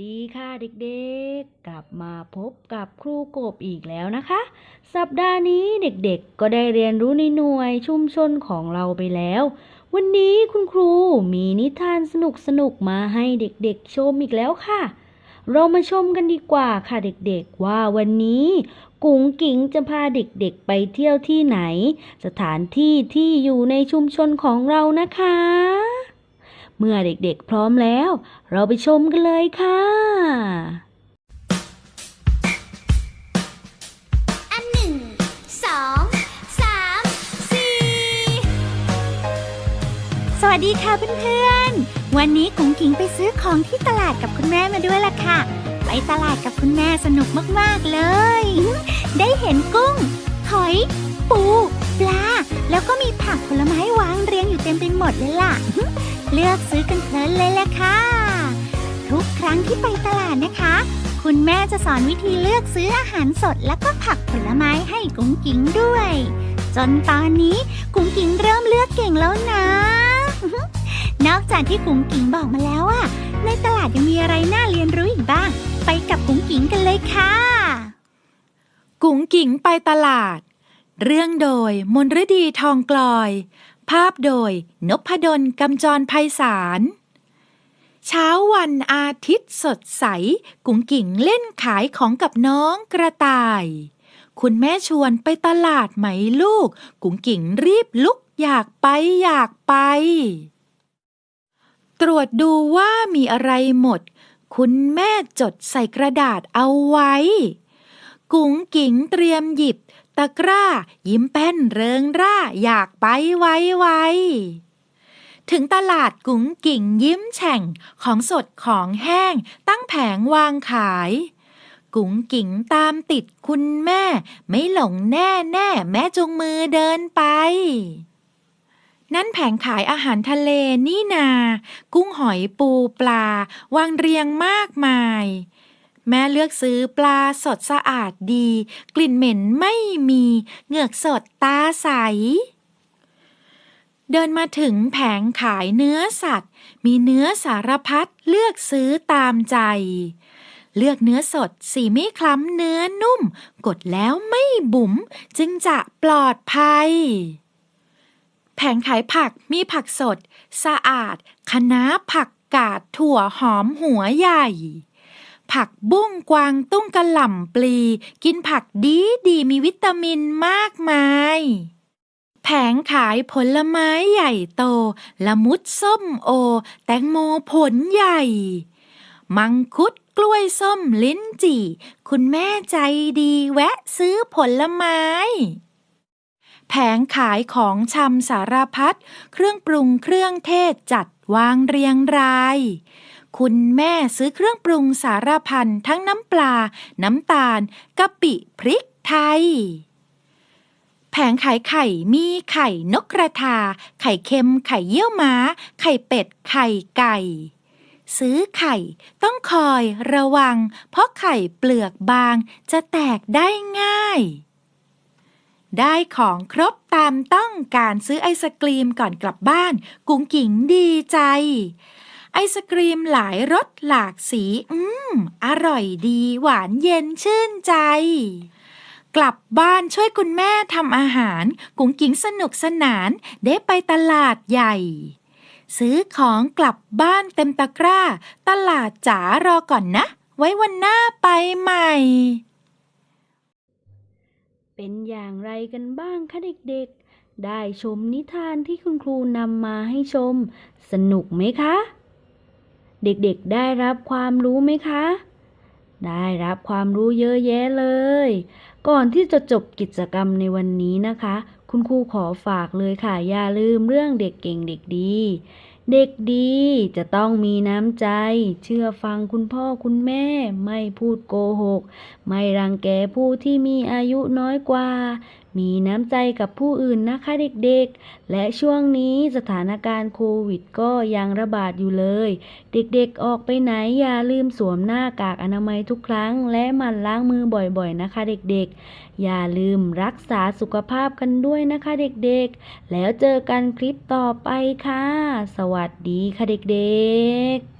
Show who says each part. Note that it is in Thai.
Speaker 1: ดีค่ะเด็กๆ กลับมาพบกับครูกบอีกแล้วนะคะ สัปดาห์นี้เด็กๆ ก็ได้เรียนรู้ในหน่วยชุมชนของเราไปแล้ว วันนี้คุณครูมีนิทานสนุกๆ มาให้เด็กๆ ชมอีกแล้วค่ะ เรามาชมกันดีกว่าค่ะเด็กๆ ว่าวันนี้กุ๋งกิ๋งจะพาเด็กๆ ไปเที่ยวที่ไหน สถานที่ที่อยู่ในชุมชนของเรานะคะ เมื่อเด็กๆพร้อมแล้ว เราไปชมกันเลยค่ะ
Speaker 2: หนึ่งสองสามสี่
Speaker 3: สวัสดีค่ะเพื่อนๆ วันนี้กุ้งกิงไปซื้อของที่ตลาดกับคุณแม่มาด้วยล่ะค่ะ ไปตลาดกับคุณแม่สนุกมากๆเลย ได้เห็นกุ้ง หอย ปู ปลา แล้วก็มีผักผลไม้วางเรียงอยู่เต็มไปหมดเลยล่ะ เลือกซื้อกันเพลินเลยแหละค่ะ ทุกครั้งที่ไปตลาดนะคะ คุณแม่จะสอนวิธีเลือกซื้ออาหารสดแล้วก็ผักผลไม้ให้กุ้งกิ้งด้วย จนตอนนี้กุ้งกิ้งเริ่มเลือกเก่งแล้วนะ นอกจากที่กุ้งกิ้งบอกมาแล้วอะในตลาดยังมีอะไรน่าเรียนรู้อีกบ้าง ไปกับกุ้งกิ้งกันเลยค่ะ
Speaker 4: กุ๋งกิ๋งไปตลาด เรื่องโดยมนฤดีทองกลอย ภาพโดยนพดลกำจรไพศาลเช้าวันอาทิตย์สดใส กุ๋งกิ๋งเล่นขายของกับน้องกระต่าย คุณแม่ชวนไปตลาดไหมลูก กุ๋งกิ๋งรีบลุกอยากไปอยากไป ตรวจดูว่ามีอะไรหมด คุณแม่จดใส่กระดาษเอาไว้ กุ๋งกิ๋งเตรียมหยิบ ตะกร้า ยิ้มแป้นเริงร่าอยากไปไวไวถึงตลาดกุ๋งกิ๋งยิ้มแฉ่งของสดของแห้งตั้งแผงวางขาย กุ๋งกิ๋งตามติดคุณแม่ ไม่หลงแน่แน่แม่จุงมือเดินไป นั่นแผงขายอาหารทะเลนี่นา กุ้งหอยปูปลา วางเรียงมากมาย แม่เลือกซื้อปลาสดสะอาดดี กลิ่นเหม็นไม่มี เหงือกสดตาใส เดินมาถึงแผงขายเนื้อสัตว์ มีเนื้อสารพัดเลือกซื้อตามใจ เลือกเนื้อสดสีไม่คล้ำเนื้อนุ่ม กดแล้วไม่บุ๋มจึงจะปลอดภัย แผงขายผักมีผักสด สะอาดคะน้าผักกาดถั่วหอมหัวใหญ่ ผักบุ้งกวางตุ้งกระหล่ำปลี กินผักดีดีมีวิตามินมากมาย แผงขายผลไม้ใหญ่โต ละมุดส้มโอ แตงโมผลใหญ่ มังคุดกล้วยส้มลิ้นจี่ คุณแม่ใจดีแวะซื้อผลไม้แผงขายของชำสารพัด เครื่องปรุงเครื่องเทศจัดวางเรียงราย คุณแม่ซื้อเครื่องปรุงสารพันทั้งน้ำปลา น้ำตาลกะปิพริกไทย แผงขายไข่มีไข่นกกระทา ไข่เค็ม ไข่เยี่ยวม้า ไข่เป็ด ไข่ไก่ ซื้อไข่ต้องคอยระวัง เพราะไข่เปลือกบางจะแตกได้ง่ายได้ของครบตามต้องการซื้อไอศกรีมก่อนกลับบ้าน กุ๋งกิ๋งดีใจ ไอศกรีมหลายรสหลากสี อืม อร่อยดี หวานเย็นชื่นใจ กลับบ้านช่วยคุณแม่ทำอาหาร กุ๋งกิ๋งสนุกสนาน ได้ไปตลาดใหญ่ ซื้อของกลับบ้านเต็มตะกร้า ตลาดจ๋ารอก่อนนะ ไว้วันหน้าไปใหม่
Speaker 1: เป็นอย่างไรกันบ้างคะเด็กๆ ได้ชมนิทานที่คุณครูนำมาให้ชม สนุกไหมคะ เด็กๆได้รับความรู้ไหมคะ ได้รับความรู้เยอะแยะเลย ก่อนที่จะจบกิจกรรมในวันนี้นะคะ คุณครูขอฝากเลยค่ะ อย่าลืมเรื่องเด็กเก่งเด็กดี เด็กดีจะต้องมีน้ำใจ เชื่อฟังคุณพ่อคุณแม่ ไม่พูดโกหก ไม่รังแกผู้ที่มีอายุน้อยกว่า มีน้ำใจกับผู้อื่นนะคะเด็กๆ และช่วงนี้สถานการณ์โควิดก็ยังระบาดอยู่เลย เด็กๆออกไปไหนอย่าลืมสวมหน้ากากอนามัยทุกครั้ง และหมั่นล้างมือบ่อยๆนะคะเด็กๆ อย่าลืมรักษาสุขภาพกันด้วยนะคะเด็กๆ แล้วเจอกันคลิปต่อไปค่ะ สวัสดีค่ะเด็กๆ